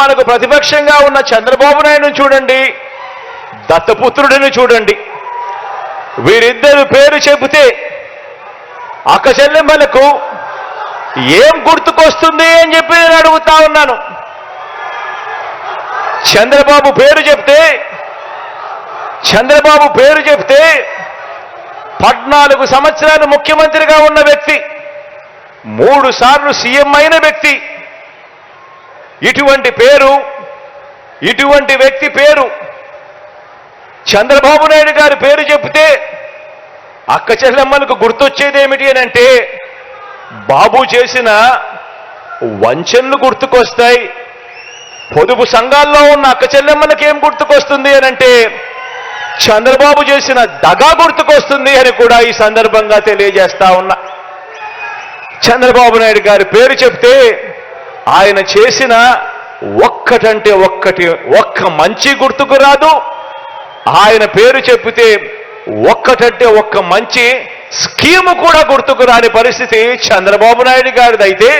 మనకు ప్రతిపక్షంగా ఉన్న చంద్రబాబు నాయుడుని చూడండి దత్తపుత్రుడిని చూడండి. వీరిద్దరు పేరు చెబితే అక్క చెల్లెమ్మలకు ఏం గుర్తుకొస్తుంది అని చెప్పి నేను అడుగుతా ఉన్నాను. చంద్రబాబు పేరు చెప్తే చంద్రబాబు పేరు చెప్తే పద్నాలుగు సంవత్సరాలు ముఖ్యమంత్రిగా ఉన్న వ్యక్తి మూడు సార్లు సీఎం అయిన వ్యక్తి ఇటువంటి పేరు ఇటువంటి వ్యక్తి పేరు. చంద్రబాబు నాయుడు గారి పేరు చెప్తే అక్క చెల్లెమ్మలకు గుర్తొచ్చేది ఏమిటి అని అంటే బాబు చేసిన వంచనలు గుర్తుకొస్తాయి. పొదుపు సంఘాల్లో ఉన్న అక్క చెల్లెమ్మలకి ఏం గుర్తుకొస్తుంది అని అంటే చంద్రబాబు చేసిన దగా గుర్తుకొస్తుంది అని కూడా ఈ సందర్భంగా తెలియజేస్తా ఉన్నా. చంద్రబాబు నాయుడు గారి పేరు చెప్తే ఆయన చేసిన ఒక్కటంటే ఒక్కటి ఒక్క మంచి గుర్తుకు రాదు. ఆయన పేరు చెప్పితే ఒక్కటంటే ఒక్క మంచి స్కీము కూడా గుర్తుకు రాని పరిస్థితి చంద్రబాబు నాయుడు గారిదైతే.